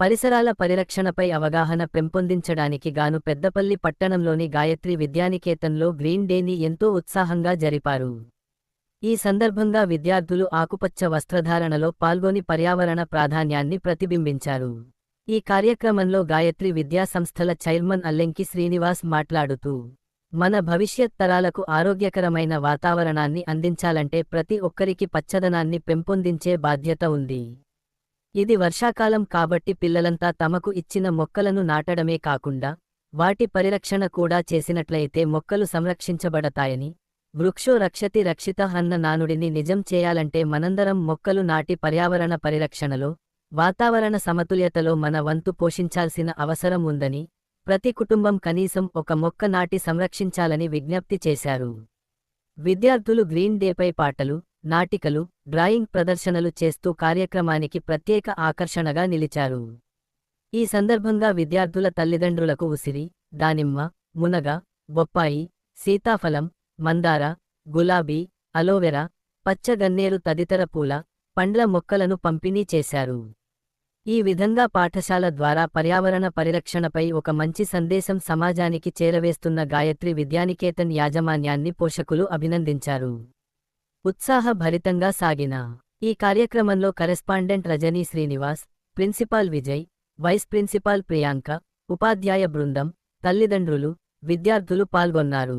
పరిసరాల పరిరక్షణపై అవగాహన పెంపొందించడానికి గాను పెద్దపల్లి పట్టణంలోని గాయత్రి విద్యానికేతన్లో గ్రీన్ డేని ఎంతో ఉత్సాహంగా జరిపారు. ఈ సందర్భంగా విద్యార్థులు ఆకుపచ్చ వస్త్రధారణలో పాల్గొని పర్యావరణ ప్రాధాన్యాన్ని ప్రతిబింబించారు. ఈ కార్యక్రమంలో గాయత్రి విద్యా సంస్థల చైర్మన్ అల్లెంకి శ్రీనివాస్ మాట్లాడుతూ మన భవిష్యత్ తరాలకు ఆరోగ్యకరమైన వాతావరణాన్ని అందించాలంటే ప్రతి ఒక్కరికి పచ్చదనాన్ని పెంపొందించే బాధ్యత ఉంది. ఇది వర్షాకాలం కాబట్టి పిల్లలంతా తమకు ఇచ్చిన మొక్కలను నాటడమే కాకుండా వాటి పరిరక్షణ కూడా చేసినట్లయితే మొక్కలు సంరక్షించబడతాయని వృక్షో రక్షతి రక్షిత అన్న నానుడిని నిజం చేయాలంటే మనందరం మొక్కలు నాటి పర్యావరణ పరిరక్షణలో వాతావరణ సమతుల్యతలో మన వంతు పోషించాల్సిన అవసరం ఉందని ప్రతి కుటుంబం కనీసం ఒక మొక్క నాటి సంరక్షించాలని విజ్ఞప్తి చేశారు. విద్యార్థులు గ్రీన్ డేపై పాటలు నాటికలు డ్రాయింగ్ ప్రదర్శనలు చేస్తూ కార్యక్రమానికి ప్రత్యేక ఆకర్షణగా నిలిచారు. ఈ సందర్భంగా విద్యార్థుల తల్లిదండ్రులకు ఉసిరి దానిమ్మ మునగ బొప్పాయి సీతాఫలం మందార గులాబీ అలోవెరా పచ్చగన్నేరు తదితర పూల పండ్ల మొక్కలను పంపిణీ చేశారు. ఈ విధంగా పాఠశాల ద్వారా పర్యావరణ పరిరక్షణపై ఒక మంచి సందేశం సమాజానికి చేరవేస్తున్న గాయత్రి విద్యానికేతన్ యాజమాన్యాన్ని పోషకులు అభినందించారు. ఉత్సాహభరితంగా సాగిన. ఈ కార్యక్రమంలో correspondent Rajani Srinivas principal Vijay vice principal Priyanka ఉపాధ్యాయ బృందం తల్లిదండ్రులు విద్యార్థులు పాల్గొన్నారు.